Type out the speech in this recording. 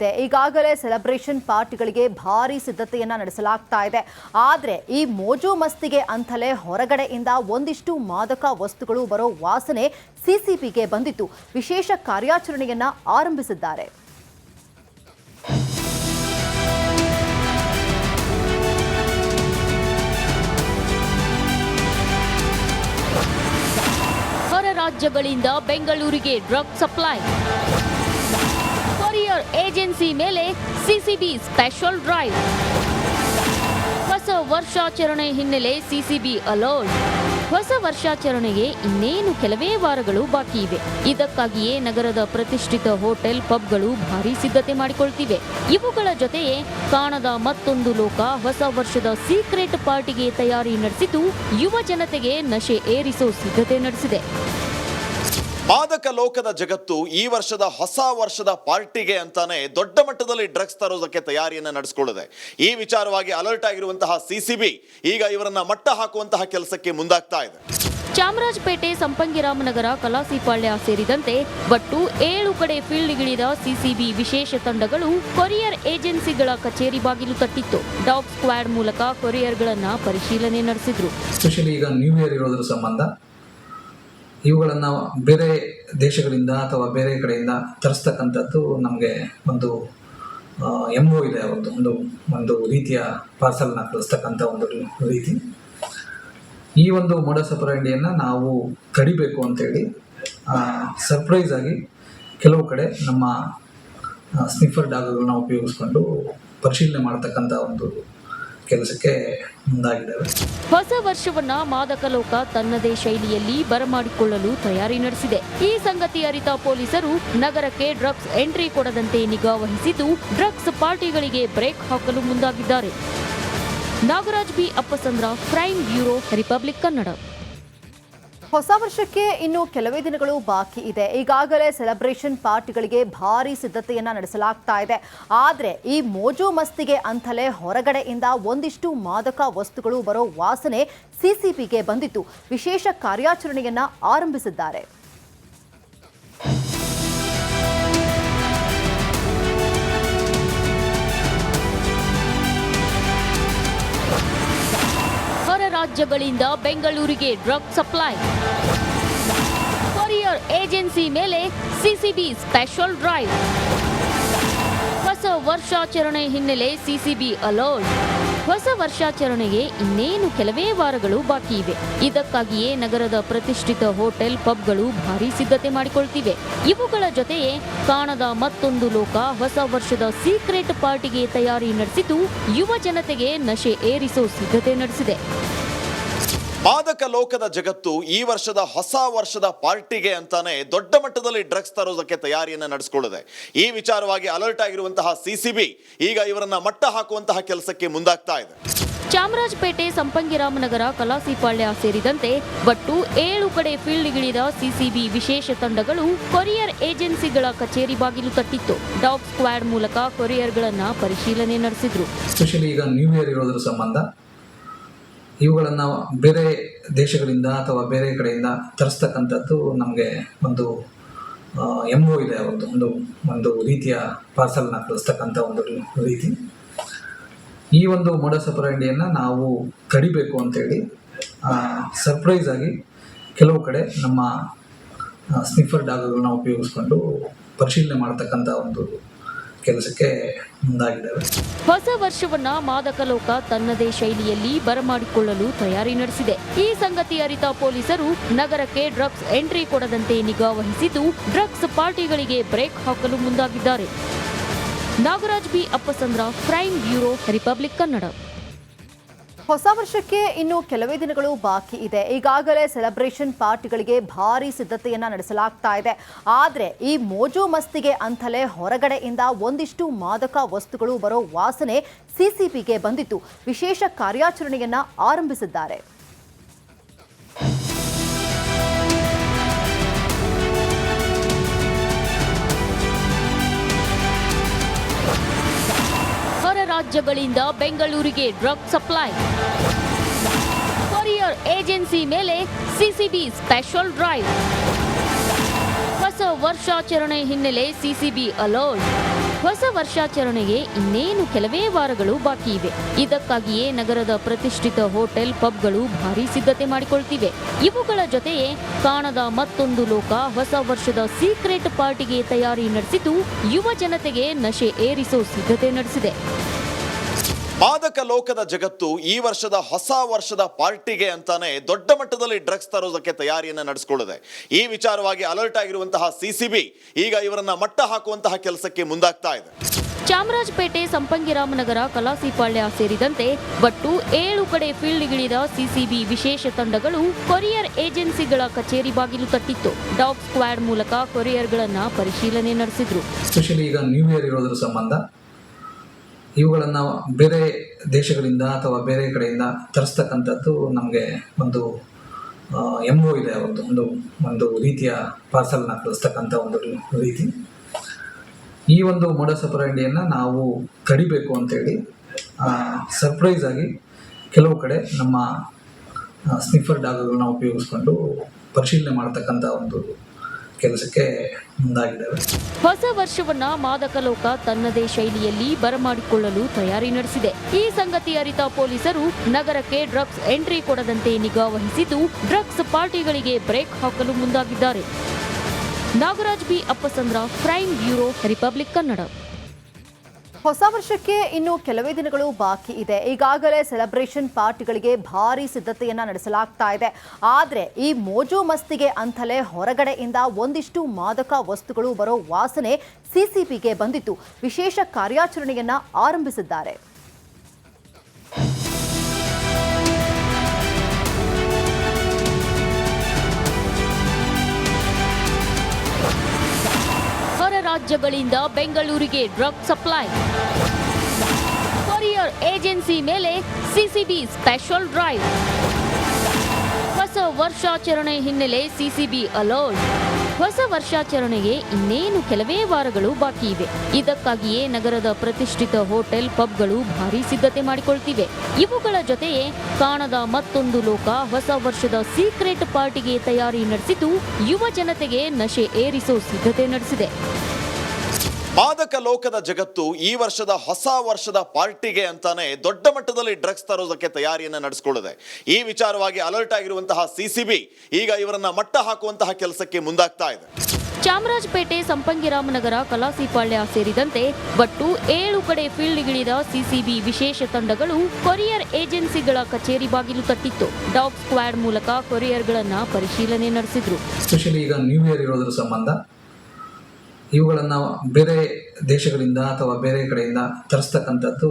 ಈಗಾಗಲೇ ಸೆಲೆಬ್ರೇಷನ್ ಪಾರ್ಟಿಗಳಿಗೆ ಭಾರಿ ಸಿದ್ಧತೆಯನ್ನ ನಡೆಸಲಾಗ್ತಾ ಇದೆ. ಆದ್ರೆ ಈ ಮೋಜು ಮಸ್ತಿಗೆ ಅಂತಲೇ ಹೊರಗಡೆಯಿಂದ ಒಂದಿಷ್ಟು ಮಾದಕ ವಸ್ತುಗಳು ಬರೋ ವಾಸನೆ ಸಿಸಿಬಿಗೆ ಬಂದಿತ್ತು. ವಿಶೇಷ ಕಾರ್ಯಾಚರಣೆಯನ್ನ ಆರಂಭಿಸಿದ್ದಾರೆ. ಹೊರ ರಾಜ್ಯಗಳಿಂದ ಬೆಂಗಳೂರಿಗೆ ಡ್ರಗ್ ಸಪ್ಲೈ. ಏಜೆನ್ಸಿ ಮೇಲೆ ಸಿಸಿಬಿ ಸ್ಪೆಷಲ್ ಡ್ರೈವ್. ಹೊಸ ವರ್ಷಾಚರಣೆ ಹಿನ್ನೆಲೆ ಸಿಸಿಬಿ ಅಲರ್ಟ್. ಹೊಸ ವರ್ಷಾಚರಣೆಗೆ ಇನ್ನೇನು ಕೆಲವೇ ವಾರಗಳು ಬಾಕಿ ಇವೆ. ಇದಕ್ಕಾಗಿಯೇ ನಗರದ ಪ್ರತಿಷ್ಠಿತ ಹೋಟೆಲ್ ಪಬ್ಗಳು ಭಾರಿ ಸಿದ್ಧತೆ ಮಾಡಿಕೊಳ್ತಿವೆ. ಇವುಗಳ ಜೊತೆಯೇ ಕಾಣದ ಮತ್ತೊಂದು ಲೋಕ ಹೊಸ ವರ್ಷದ ಸೀಕ್ರೆಟ್ ಪಾರ್ಟಿಗೆ ತಯಾರಿ ನಡೆಸಿದ್ದು ಯುವ ಜನತೆಗೆ ನಶೆ ಏರಿಸೋ ಸಿದ್ಧತೆ ನಡೆಸಿದೆ. ಮಾದಕ ಲೋಕದ ಜಗತ್ತು ಈ ವರ್ಷದ ಹೊಸ ವರ್ಷದ ಪಾರ್ಟಿಗೆ ಅಂತಾನೆ ದೊಡ್ಡ ಮಟ್ಟದಲ್ಲಿ ಡ್ರಗ್ಸ್ ತರೋದಕ್ಕೆ ತಯಾರಿಯನ್ನ ನಡೆಸಿಕೊಳ್ಳಿದೆ. ಈ ವಿಚಾರವಾಗಿ ಅಲರ್ಟ್ ಆಗಿರುವಂತಹ ಸಿಸಿಬಿ ಈಗ ಇವರನ್ನ ಮಟ್ಟ ಹಾಕುವಂತಹ ಕೆಲಸಕ್ಕೆ ಮುಂದಾಗ್ತಾ ಇದೆ. ಚಾಮರಾಜಪೇಟೆ ಸಂಪಂಗಿರಾಮನಗರ ಕಲಾಸಿಪಾಳ್ಯ ಸೇರಿದಂತೆ ಒಟ್ಟು ಏಳು ಕಡೆ ಫೀಲ್ಡ್ಗಿಳಿದ ಸಿಸಿಬಿ ವಿಶೇಷ ತಂಡಗಳು ಕೊರಿಯರ್ ಏಜೆನ್ಸಿಗಳ ಕಚೇರಿ ಬಾಗಿಲು ತಟ್ಟಿತ್ತು. ಡಾಗ್ ಸ್ಕ್ವಾಡ್ ಮೂಲಕ ಕೊರಿಯರ್ಗಳನ್ನ ಪರಿಶೀಲನೆ ನಡೆಸಿದ್ರು. ಎಸ್ಪೆಷಲಿ ಈಗ ನ್ಯೂ ಇಯರ್ ಇರೋದ್ರ ಸಂಬಂಧ. ಇವುಗಳನ್ನು ಬೇರೆ ದೇಶಗಳಿಂದ ಅಥವಾ ಬೇರೆ ಕಡೆಯಿಂದ ತರಿಸ್ತಕ್ಕಂಥದ್ದು ನಮಗೆ ಒಂದು ಒ ಇದೆ ಒಂದು ಒಂದು ಒಂದು ರೀತಿಯ ಪಾರ್ಸಲ್ನ ಕಳಿಸ್ತಕ್ಕಂಥ ಒಂದು ರೀತಿ. ಈ ಒಂದು ಮೋಡ ಸಪರಂಡಿಯನ್ನು ನಾವು ತಡಿಬೇಕು ಅಂತೇಳಿ ಸರ್ಪ್ರೈಸ್ ಆಗಿ ಕೆಲವು ಕಡೆ ನಮ್ಮ ಸ್ನಿಫರ್ ಡಾಗ್ಗಳನ್ನ ಉಪಯೋಗಿಸ್ಕೊಂಡು ಪರಿಶೀಲನೆ ಮಾಡ್ತಕ್ಕಂಥ ಒಂದು ಕೆಲಸಕ್ಕೆ ಮುಂದಾಗಿದ್ದಾವೆ. ಹೊಸ ವರ್ಷವನ್ನ ಮಾದಕ ಲೋಕ ತನ್ನದೇ ಶೈಲಿಯಲ್ಲಿ ಬರಮಾಡಿಕೊಳ್ಳಲು ತಯಾರಿ ನಡೆಸಿದೆ. ಈ ಸಂಗತಿ ಅರಿತ ಪೊಲೀಸರು ನಗರಕ್ಕೆ ಡ್ರಗ್ಸ್ ಎಂಟ್ರಿ ಕೊಡದಂತೆ ನಿಗಾ ವಹಿಸಿದ್ದು, ಡ್ರಗ್ಸ್ ಪಾರ್ಟಿಗಳಿಗೆ ಬ್ರೇಕ್ ಹಾಕಲು ಮುಂದಾಗಿದ್ದಾರೆ. Nagaraj B Appasandra crime bureau, Republic Kannada. ಹೊಸ ವರ್ಷಕ್ಕೆ ಇನ್ನು ಕೆಲವೇ ದಿನಗಳು ಬಾಕಿ ಇದೆ. ಈಗಾಗಲೇ ಸೆಲೆಬ್ರೇಷನ್ ಪಾರ್ಟಿಗಳಿಗೆ ಭಾರಿ ಸಿದ್ಧತೆಯನ್ನ ನಡೆಸಲಾಗ್ತಾ ಇದೆ. ಆದ್ರೆ ಈ ಮೋಜು ಮಸ್ತಿಗೆ ಅಂತಲೇ ಹೊರಗಡೆಯಿಂದ ಒಂದಿಷ್ಟು ಮಾದಕ ವಸ್ತುಗಳು ಬರೋ ವಾಸನೆ ಸಿಸಿಬಿಗೆ ಬಂದಿತ್ತು. ವಿಶೇಷ ಕಾರ್ಯಾಚರಣೆಯನ್ನ ಆರಂಭಿಸಿದ್ದಾರೆ. ರಾಜ್ಯಗಳಿಂದ ಬೆಂಗಳೂರಿಗೆ ಡ್ರಗ್ ಸಪ್ಲೈ. ಕೊರಿಯರ್ ಏಜೆನ್ಸಿ ಮೇಲೆ ಸಿಸಿಬಿ ಸ್ಪೆಷಲ್ ಡ್ರೈವ್. ಹೊಸ ವರ್ಷಾಚರಣೆ ಹಿನ್ನೆಲೆ ಸಿಸಿಬಿ ಅಲರ್ಟ್. ಹೊಸ ವರ್ಷಾಚರಣೆಗೆ ಇನ್ನೇನು ಕೆಲವೇ ವಾರಗಳು ಬಾಕಿ ಇವೆ. ಇದಕ್ಕಾಗಿಯೇ ನಗರದ ಪ್ರತಿಷ್ಠಿತ ಹೋಟೆಲ್ ಪಬ್ಗಳು ಭಾರಿ ಸಿದ್ಧತೆ ಮಾಡಿಕೊಳ್ತಿವೆ. ಇವುಗಳ ಜೊತೆಯೇ ಕಾಣದ ಮತ್ತೊಂದು ಲೋಕ ಹೊಸ ವರ್ಷದ ಸೀಕ್ರೆಟ್ ಪಾರ್ಟಿಗೆ ತಯಾರಿ ನಡೆಸಿದ್ದು ಯುವ ಜನತೆಗೆ ನಶೆ ಏರಿಸೋ ಸಿದ್ಧತೆ ನಡೆಸಿದೆ. ಮಾದಕ ಲೋಕದ ಜಗತ್ತು ಈ ವರ್ಷದ ಹೊಸ ವರ್ಷದ ಪಾರ್ಟಿಗೆ ಅಂತಾನೆ ದೊಡ್ಡ ಮಟ್ಟದಲ್ಲಿ ಡ್ರಗ್ಸ್ ತರೋದಕ್ಕೆ ತಯಾರಿಯನ್ನ ನಡೆಸಿಕೊಳ್ಳಿದೆ. ಈ ವಿಚಾರವಾಗಿ ಅಲರ್ಟ್ ಆಗಿರುವಂತಹ ಸಿಸಿಬಿ ಈಗ ಇವರನ್ನ ಮಟ್ಟ ಹಾಕುವಂತಹ ಕೆಲಸಕ್ಕೆ ಮುಂದಾಗ್ತಾ ಇದೆ. ಚಾಮರಾಜಪೇಟೆ ಸಂಪಂಗಿರಾಮನಗರ ಕಲಾಸಿಪಾಳ್ಯ ಸೇರಿದಂತೆ ಒಟ್ಟು ಏಳು ಕಡೆ ಫೀಲ್ಡ್ಗಿಳಿದ ಸಿಸಿಬಿ ವಿಶೇಷ ತಂಡಗಳು ಕೊರಿಯರ್ ಏಜೆನ್ಸಿಗಳ ಕಚೇರಿ ಬಾಗಿಲು ತಟ್ಟಿತ್ತು. ಡಾಗ್ ಸ್ಕ್ವಾಡ್ ಮೂಲಕ ಕೊರಿಯರ್ಗಳನ್ನ ಪರಿಶೀಲನೆ ನಡೆಸಿದ್ರು. ಎಸ್ಪೆಷಲಿ ಈಗ ನ್ಯೂ ಇಯರ್ ಇರೋದ್ರ ಸಂಬಂಧ. ಇವುಗಳನ್ನು ಬೇರೆ ದೇಶಗಳಿಂದ ಅಥವಾ ಬೇರೆ ಕಡೆಯಿಂದ ತರಿಸ್ತಕ್ಕಂಥದ್ದು ನಮಗೆ ಒಂದು ಎಂ ಒ ಇದೆ, ಒಂದು ಒಂದು ಒಂದು ರೀತಿಯ ಪಾರ್ಸಲ್ನ ಕಳಿಸ್ತಕ್ಕಂಥ ಒಂದು ರೀತಿ. ಈ ಒಂದು ಮೋಡ ಸಪರಂಡಿಯನ್ನು ನಾವು ತಡಿಬೇಕು ಅಂತೇಳಿ ಸರ್ಪ್ರೈಸ್ ಆಗಿ ಕೆಲವು ಕಡೆ ನಮ್ಮ ಸ್ನಿಫರ್ ಡಾಗ್ಗಳನ್ನ ಉಪಯೋಗಿಸ್ಕೊಂಡು ಪರಿಶೀಲನೆ ಮಾಡ್ತಕ್ಕಂಥ ಒಂದು ಕೆಲಸಕ್ಕೆ ಮುಂದಾಗಿದ್ದಾವೆ. ಹೊಸ ವರ್ಷವನ್ನ ಮಾದಕ ಲೋಕ ತನ್ನದೇ ಶೈಲಿಯಲ್ಲಿ ಬರಮಾಡಿಕೊಳ್ಳಲು ತಯಾರಿ ನಡೆಸಿದೆ. ಈ ಸಂಗತಿ ಅರಿತ ಪೊಲೀಸರು ನಗರಕ್ಕೆ ಡ್ರಗ್ಸ್ ಎಂಟ್ರಿ ಕೊಡದಂತೆ ನಿಗಾ ವಹಿಸಿದ್ದು, ಡ್ರಗ್ಸ್ ಪಾರ್ಟಿಗಳಿಗೆ ಬ್ರೇಕ್ ಹಾಕಲು ಮುಂದಾಗಿದ್ದಾರೆ. Nagaraj B Appasandra, crime bureau, Republic Kannada. ಹೊಸ ವರ್ಷಕ್ಕೆ ಇನ್ನು ಕೆಲವೇ ದಿನಗಳು ಬಾಕಿ ಇದೆ. ಈಗಾಗಲೇ ಸೆಲೆಬ್ರೇಷನ್ ಪಾರ್ಟಿಗಳಿಗೆ ಭಾರಿ ಸಿದ್ಧತೆಯನ್ನ ನಡೆಸಲಾಗ್ತಾ ಇದೆ. ಆದ್ರೆ ಈ ಮೋಜು ಮಸ್ತಿಗೆ ಅಂತಲೇ ಹೊರಗಡೆಯಿಂದ ಒಂದಿಷ್ಟು ಮಾದಕ ವಸ್ತುಗಳು ಬರೋ ವಾಸನೆ ಸಿಸಿಬಿಗೆ ಬಂದಿತ್ತು. ವಿಶೇಷ ಕಾರ್ಯಾಚರಣೆಯನ್ನ ಆರಂಭಿಸಿದ್ದಾರೆ. ರಾಜ್ಯಗಳಿಂದ ಬೆಂಗಳೂರಿಗೆ ಡ್ರಗ್ ಸಪ್ಲೈ. ಕೊರಿಯರ್ ಏಜೆನ್ಸಿ ಮೇಲೆ ಸಿಸಿಬಿ ಸ್ಪೆಷಲ್ ಡ್ರೈವ್. ಹೊಸ ವರ್ಷಾಚರಣೆ ಹಿನ್ನೆಲೆ ಸಿಸಿಬಿ ಅಲರ್ಟ್. ಹೊಸ ವರ್ಷಾಚರಣೆಗೆ ಇನ್ನೇನು ಕೆಲವೇ ವಾರಗಳು ಬಾಕಿ ಇವೆ. ಇದಕ್ಕಾಗಿಯೇ ನಗರದ ಪ್ರತಿಷ್ಠಿತ ಹೋಟೆಲ್ ಪಬ್ಗಳು ಭಾರಿ ಸಿದ್ಧತೆ ಮಾಡಿಕೊಳ್ತಿವೆ. ಇವುಗಳ ಜೊತೆಯೇ ಕಾಣದ ಮತ್ತೊಂದು ಲೋಕ ಹೊಸ ವರ್ಷದ ಸೀಕ್ರೆಟ್ ಪಾರ್ಟಿಗೆ ತಯಾರಿ ನಡೆಸಿದ್ದು ಯುವ ಜನತೆಗೆ ನಶೆ ಏರಿಸೋ ಸಿದ್ಧತೆ ನಡೆಸಿದೆ. ಮಾದಕ ಲೋಕದ ಜಗತ್ತು ಈ ವರ್ಷದ ಹೊಸ ವರ್ಷದ ಪಾರ್ಟಿಗೆ ಅಂತಾನೆ ದೊಡ್ಡ ಮಟ್ಟದಲ್ಲಿ ಡ್ರಗ್ಸ್ ತರೋದಕ್ಕೆ ತಯಾರಿಯನ್ನ ನಡೆಸಿಕೊಳ್ಳಿದೆ. ಈ ವಿಚಾರವಾಗಿ ಅಲರ್ಟ್ ಆಗಿರುವಂತಹ ಸಿಸಿಬಿ ಈಗ ಇವರನ್ನ ಮಟ್ಟ ಹಾಕುವಂತಹ ಕೆಲಸಕ್ಕೆ ಮುಂದಾಗ್ತಾ ಇದೆ. ಚಾಮರಾಜಪೇಟೆ ಸಂಪಂಗಿರಾಮನಗರ ಕಲಾಸಿಪಾಳ್ಯ ಸೇರಿದಂತೆ ಒಟ್ಟು ಏಳು ಕಡೆ ಫೀಲ್ಡ್ಗಿಳಿದ ಸಿಸಿಬಿ ವಿಶೇಷ ತಂಡಗಳು ಕೊರಿಯರ್ ಏಜೆನ್ಸಿಗಳ ಕಚೇರಿ ಬಾಗಿಲು ತಟ್ಟಿತ್ತು. ಡಾಗ್ ಸ್ಕ್ವಾಡ್ ಮೂಲಕ ಕೊರಿಯರ್ಗಳನ್ನ ಪರಿಶೀಲನೆ ನಡೆಸಿದ್ರು. ಸ್ಪೆಷಲಿ ಈಗ ನ್ಯೂ ಇಯರ್ ಇರೋದ್ರ ಸಂಬಂಧ. ಇವುಗಳನ್ನು ಬೇರೆ ದೇಶಗಳಿಂದ ಅಥವಾ ಬೇರೆ ಕಡೆಯಿಂದ ತರಿಸ್ತಕ್ಕಂಥದ್ದು ನಮಗೆ ಒಂದು ಎಂ ಒ ಇದೆ ಅವತ್ತು ಒಂದು ಒಂದು ರೀತಿಯ ಪಾರ್ಸಲ್ನ ಕಳಿಸ್ತಕ್ಕಂಥ ಒಂದು ರೀತಿ. ಈ ಒಂದು ಮೋಡ ಸಪರಂಡಿಯನ್ನು ನಾವು ತಡಿಬೇಕು ಅಂತೇಳಿ ಸರ್ಪ್ರೈಸ್ ಆಗಿ ಕೆಲವು ಕಡೆ ನಮ್ಮ ಸ್ನಿಫರ್ ಡಾಗ್ಗಳನ್ನ ಉಪಯೋಗಿಸ್ಕೊಂಡು ಪರಿಶೀಲನೆ ಮಾಡ್ತಕ್ಕಂಥ ಒಂದು ಕೆಲಸಕ್ಕೆ ಮುಂದಾಗಿದ್ದಾವೆ. ಹೊಸ ವರ್ಷವನ್ನ ಮಾದಕ ಲೋಕ ತನ್ನದೇ ಶೈಲಿಯಲ್ಲಿ ಬರಮಾಡಿಕೊಳ್ಳಲು ತಯಾರಿ ನಡೆಸಿದೆ. ಈ ಸಂಗತಿ ಅರಿತ ಪೊಲೀಸರು ನಗರಕ್ಕೆ ಡ್ರಗ್ಸ್ ಎಂಟ್ರಿ ಕೊಡದಂತೆ ನಿಗಾ ವಹಿಸಿದ್ದು, ಡ್ರಗ್ಸ್ ಪಾರ್ಟಿಗಳಿಗೆ ಬ್ರೇಕ್ ಹಾಕಲು ಮುಂದಾಗಿದ್ದಾರೆ. Nagaraj B. Appasandra crime bureau, Republic Kannada. ಹೊಸ ವರ್ಷಕ್ಕೆ ಇನ್ನು ಕೆಲವೇ ದಿನಗಳು ಬಾಕಿ ಇದೆ. ಈಗಾಗಲೇ ಸೆಲೆಬ್ರೇಷನ್ ಪಾರ್ಟಿಗಳಿಗೆ ಭಾರಿ ಸಿದ್ಧತೆಯನ್ನ ನಡೆಸಲಾಗ್ತಾ ಇದೆ. ಆದರೆ ಈ ಮೋಜು ಮಸ್ತಿಗೆ ಅಂತಲೇ ಹೊರಗಡೆಯಿಂದ ಒಂದಿಷ್ಟು ಮಾದಕ ವಸ್ತುಗಳು ಬರೋ ವಾಸನೆ ಸಿಸಿಬಿಗೆ ಬಂದಿತ್ತು. ವಿಶೇಷ ಕಾರ್ಯಾಚರಣೆಯನ್ನ ಆರಂಭಿಸಿದ್ದಾರೆ. ರಾಜ್ಯಗಳಿಂದ ಬೆಂಗಳೂರಿಗೆ ಡ್ರಗ್ ಸಪ್ಲೈ. ಕೊರಿಯರ್ ಏಜೆನ್ಸಿ ಮೇಲೆ ಸಿಸಿಬಿ ಸ್ಪೆಷಲ್ ಡ್ರೈವ್. ಹೊಸ ವರ್ಷಾಚರಣೆ ಹಿನ್ನೆಲೆ ಸಿಸಿಬಿ ಅಲರ್ಟ್. ಹೊಸ ವರ್ಷಾಚರಣೆಗೆ ಇನ್ನೇನು ಕೆಲವೇ ವಾರಗಳು ಬಾಕಿ ಇವೆ. ಇದಕ್ಕಾಗಿಯೇ ನಗರದ ಪ್ರತಿಷ್ಠಿತ ಹೋಟೆಲ್ ಪಬ್ಗಳು ಭಾರಿ ಸಿದ್ಧತೆ ಮಾಡಿಕೊಳ್ತಿವೆ. ಇವುಗಳ ಜೊತೆಯೇ ಕಾಣದ ಮತ್ತೊಂದು ಲೋಕ ಹೊಸ ವರ್ಷದ ಸೀಕ್ರೆಟ್ ಪಾರ್ಟಿಗೆ ತಯಾರಿ ನಡೆಸಿದ್ದು ಯುವ ಜನತೆಗೆ ನಶೆ ಏರಿಸೋ ಸಿದ್ಧತೆ ನಡೆಸಿದೆ. ಮಾದಕ ಲೋಕದ ಜಗತ್ತು ಈ ವರ್ಷದ ಹೊಸ ವರ್ಷದ ಪಾರ್ಟಿಗೆ ಅಂತಾನೆ ದೊಡ್ಡ ಮಟ್ಟದಲ್ಲಿ ಡ್ರಗ್ಸ್ ತರೋದಕ್ಕೆ ತಯಾರಿಯನ್ನ ನಡೆಸಿಕೊಳ್ಳಿದೆ. ಈ ವಿಚಾರವಾಗಿ ಅಲರ್ಟ್ ಆಗಿರುವಂತಹ ಸಿಸಿಬಿ ಈಗ ಇವರನ್ನ ಮಟ್ಟ ಹಾಕುವಂತಹ ಕೆಲಸಕ್ಕೆ ಮುಂದಾಗ್ತಾ ಇದೆ. ಚಾಮರಾಜಪೇಟೆ ಸಂಪಂಗಿರಾಮನಗರ ಕಲಾಸಿಪಾಳ್ಯ ಸೇರಿದಂತೆ ಒಟ್ಟು ಏಳು ಕಡೆ ಫೀಲ್ಡ್ಗಿಳಿದ ಸಿಸಿಬಿ ವಿಶೇಷ ತಂಡಗಳು ಕೊರಿಯರ್ ಏಜೆನ್ಸಿಗಳ ಕಚೇರಿ ಬಾಗಿಲು ತಟ್ಟಿತ್ತು. ಡಾಗ್ ಸ್ಕ್ವಾಡ್ ಮೂಲಕ ಕೊರಿಯರ್ಗಳನ್ನ ಪರಿಶೀಲನೆ ನಡೆಸಿದ್ರು. ಎಸ್ಪೆಷಲಿ ಈಗ ನ್ಯೂ ಇಯರ್ ಇರೋದ್ರ ಸಂಬಂಧ ಇವುಗಳನ್ನು ಬೇರೆ ದೇಶಗಳಿಂದ ಅಥವಾ ಬೇರೆ ಕಡೆಯಿಂದ ತರಿಸ್ತಕ್ಕಂಥದ್ದು